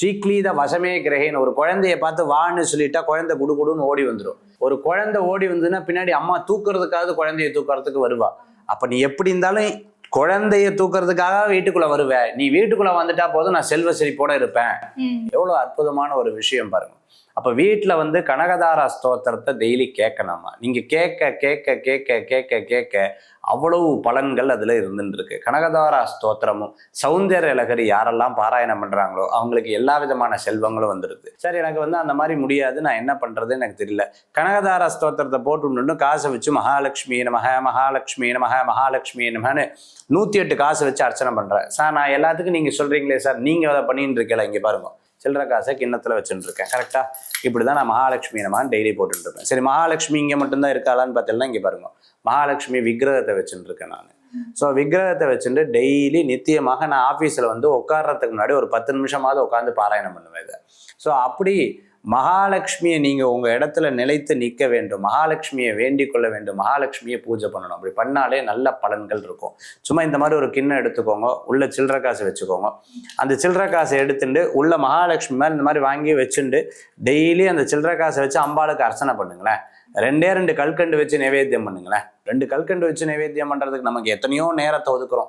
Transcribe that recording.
சீக்லீத வசமே கிரகின்னு ஒரு குழந்தைய பார்த்து வான்னு சொல்லிட்டா குழந்தை குடு குடுன்னு ஓடி வந்துடும் ஒரு குழந்தை ஓடி வந்ததுன்னா பின்னாடி அம்மா தூக்குறதுக்காவது குழந்தைய தூக்குறதுக்கு வருவா. அப்ப நீ எப்படி இருந்தாலும் குழந்தைய தூக்குறதுக்காக வீட்டுக்குள்ள வருவ. நீ வீட்டுக்குள்ள வந்துட்டா போதும் நான் செல்வ செழிப்போட இருப்பேன். எவ்வளவு அற்புதமான ஒரு விஷயம் பாருங்க. அப்போ வீட்டில் வந்து கனகதாரா ஸ்தோத்திரத்தை டெய்லி கேட்கணுமா? நீங்க கேட்க கேட்க கேட்க கேட்க கேட்க அவ்வளவு பலன்கள் அதுல இருந்துருக்கு கனகதாரா ஸ்தோத்திரமும் சௌந்தர்ய லகரி யாரெல்லாம் பாராயணம் பண்றாங்களோ அவங்களுக்கு எல்லா விதமான செல்வங்களும் வந்துருது சரி எனக்கு வந்து அந்த மாதிரி முடியாது நான் என்ன பண்றதுன்னு எனக்கு தெரியல. கனகதாரா ஸ்தோத்திரத்தை போட்டு காசை வச்சு மகாலட்சுமி நமக மகாலட்சுமி நமக மகாலட்சுமி நமன்னு நூத்தி எட்டு காசு வச்சு அர்ச்சனை பண்றேன். சார் நான் எல்லாத்துக்கும் நீங்க சொல்றீங்களே சார் நீங்கள் அதை பண்ணின்னு இருக்கல இங்க பாருங்க. சில்லற காசை கிண்ணத்தில் வச்சுட்டுருக்கேன். கரெக்டாக இப்படி தான் நான் மகாலட்சுமி நம்ம டெய்லி போட்டுருப்பேன் சரி மகாலட்சுமி இங்கே மட்டும்தான் இருக்காளான்னு பார்த்தீங்கன்னா இங்கே பாருங்க. மகாலட்சுமி விக்கிரகத்தை வச்சுட்டுருக்கேன் நான். ஸோ விக்கிரகத்தை வச்சுட்டு டெய்லி நித்தியமாக நான் ஆஃபீஸில் வந்து உட்கார்றதுக்கு முன்னாடி ஒரு பத்து நிமிஷமாவது உட்காந்து பாராயணம் பண்ணுவேன் இதை. ஸோ அப்படி மகாலட்சுமியை நீங்கள் உங்கள் இடத்துல நிலைத்து நிற்க வேண்டும். மகாலட்சுமியை வேண்டிக் கொள்ள வேண்டும். மகாலட்சுமியை பூஜை பண்ணணும். அப்படி பண்ணாலே நல்ல பலன்கள் இருக்கும். சும்மா இந்த மாதிரி ஒரு கிண்ணம் எடுத்துக்கோங்க. உள்ள சில்லற காசு வச்சுக்கோங்க. அந்த சில்லற காசை எடுத்துட்டு உள்ள மகாலட்சுமி மேலே இந்த மாதிரி வாங்கி வச்சுட்டு டெய்லி அந்த சில்லற காசை வச்சு அம்பாளுக்கு அர்ச்சனை பண்ணுங்களேன். ரெண்டே ரெண்டு கல்கண்டு வச்சு நைவேத்தியம் பண்ணுங்களேன். ரெண்டு கல்கண்டு வச்சு நைவேத்தியம் பண்ணுறதுக்கு நமக்கு எத்தனையோ நேரத்தை ஒதுக்குறோம்.